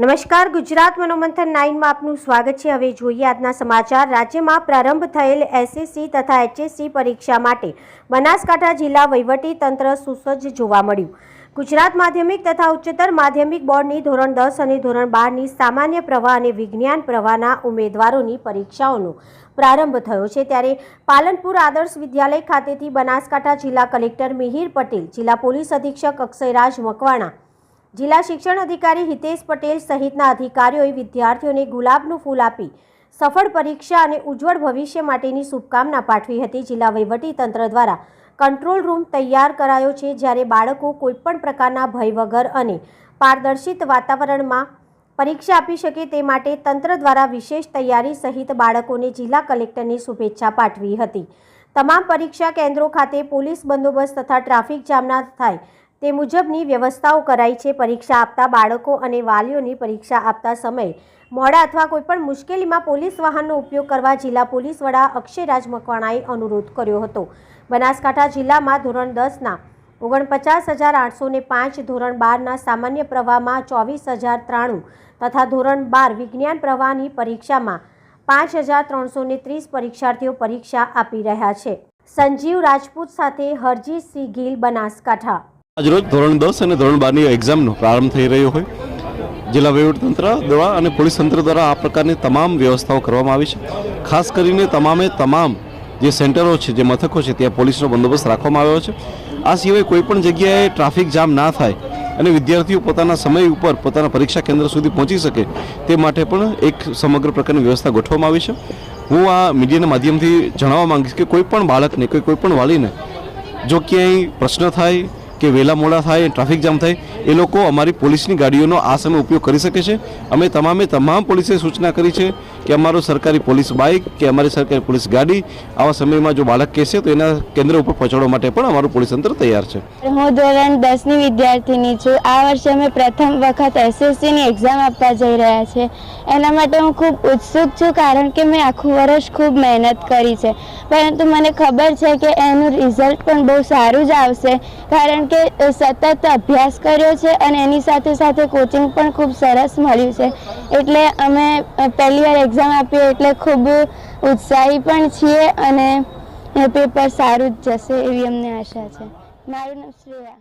નમસ્કાર, ગુજરાત મનોમંથન નાઇનમાં આપનું સ્વાગત છે. હવે જોઈએ આજના સમાચાર. રાજ્યમાં પ્રારંભ થયેલ એસએસસી તથા એચએસસી પરીક્ષા માટે બનાસકાંઠા જિલ્લા વહીવટી તંત્ર સુસજ્જ જોવા મળ્યું. ગુજરાત માધ્યમિક તથા ઉચ્ચતર માધ્યમિક બોર્ડની ધોરણ દસ અને ધોરણ બારની સામાન્ય પ્રવાહ અને વિજ્ઞાન પ્રવાહના ઉમેદવારોની પરીક્ષાઓનો પ્રારંભ થયો છે. ત્યારે પાલનપુર આદર્શ વિદ્યાલય ખાતેથી બનાસકાંઠા જિલ્લા કલેક્ટર મિહિર પટેલ, જિલ્લા પોલીસ અધિક્ષક અક્ષયરાજ મકવાણા જિલ્લા શિક્ષણ અધિકારી હિતેશ પટેલ સહિતના અધિકારીઓએ વિદ્યાર્થીઓને ગુલાબનું ફૂલ આપી સફળ પરીક્ષા અને ઉજ્જવળ ભવિષ્ય માટેની શુભકામના પાઠવી હતી. જિલ્લા તંત્ર દ્વારા કંટ્રોલ રૂમ તૈયાર કરાયો છે, જ્યારે બાળકો કોઈપણ પ્રકારના ભય વગર અને પારદર્શિત વાતાવરણમાં પરીક્ષા આપી શકે તે માટે તંત્ર દ્વારા વિશેષ તૈયારી સહિત બાળકોને જિલ્લા કલેક્ટરની શુભેચ્છા પાઠવી હતી. તમામ પરીક્ષા કેન્દ્રો ખાતે પોલીસ બંદોબસ્ત તથા ટ્રાફિક જામ ના થાય તે મુજબની વ્યવસ્થાઓ કરાઈ છે. પરીક્ષા આપતા બાળકો અને વાલીઓની પરીક્ષા આપતા સમયે મોડા અથવા કોઈપણ મુશ્કેલીમાં પોલીસ વાહનનો ઉપયોગ કરવા જિલ્લા પોલીસ વડા અક્ષયરાજ મકવાણાએ અનુરોધ કર્યો હતો. બનાસકાંઠા જિલ્લામાં ધોરણ દસના ઓગણપચાસ હજાર આઠસો ને પાંચ, ધોરણ બારના સામાન્ય પ્રવાહમાં ચોવીસ હજાર ત્રાણું તથા ધોરણ બાર વિજ્ઞાન પ્રવાહની પરીક્ષામાં પાંચ હજાર ત્રણસો ને ત્રીસ પરીક્ષાર્થીઓ પરીક્ષા આપી રહ્યા છે. સંજીવ રાજપૂત સાથે હરજીતસિંહ ગીલ, બનાસકાંઠા. આજરોજ ધોરણ દસ અને ધોરણ બારની એક્ઝામનો પ્રારંભ થઈ રહ્યો હોય. જિલ્લા વહીવટતંત્ર દ્વારા અને પોલીસ તંત્ર દ્વારા આ પ્રકારની તમામ વ્યવસ્થાઓ કરવામાં આવી છે. ખાસ કરીને તમામે તમામ જે સેન્ટરો છે, જે મથકો છે, ત્યાં પોલીસનો બંદોબસ્ત રાખવામાં આવ્યો છે. આ સિવાય કોઈપણ જગ્યાએ ટ્રાફિક જામ ના થાય અને વિદ્યાર્થીઓ પોતાના સમય ઉપર પોતાના પરીક્ષા કેન્દ્ર સુધી પહોંચી શકે તે માટે પણ એક સમગ્ર પ્રકારની વ્યવસ્થા ગોઠવવામાં આવી છે. હું આ મીડિયાના માધ્યમથી જણાવવા માંગીશ કે કોઈ પણ બાળકને કે કોઈ પણ વાલીને જો ક્યાંય પ્રશ્ન થાય કે વહેલા મોડા થાય, ટ્રાફિક જામ થાય, એ લોકો અમારી પોલીસની ગાડીઓનો આ સમય ઉપયોગ કરી શકે છે. અમે તમામે તમામ પોલીસે સૂચના કરી છે કે અમારું સરકારી પોલીસ બાઇક કે અમારી સરકારી પોલીસ ગાડી આવા સમયમાં જો બાળક કહેશે તો એના કેન્દ્ર ઉપર પહોંચાડવા માટે પણ અમારું પોલીસ તંત્ર તૈયાર છે. હું ધોરણ દસની વિદ્યાર્થીની છું. આ વર્ષે અમે પ્રથમ વખત એસએસસીની એક્ઝામ આપવા જઈ રહ્યા છે. એના માટે હું ખૂબ ઉત્સુક છું કારણ કે મેં આખું વર્ષ ખૂબ મહેનત કરી છે. પરંતુ મને ખબર છે કે એનું રિઝલ્ટ પણ બહુ સારું જ આવશે. કારણ કે સતત અભ્યાસ કર્યો છે અને એની સાથે સાથે કોચિંગ પણ ખૂબ સરસ મળ્યું છે. એટલે અમે પહેલી વાર એક્ઝામ આપીએ એટલે ખૂબ ઉત્સાહી પણ છીએ અને પેપર સારું જ જશે એવી અમને આશા છે. મારું નામ શ્રેયા.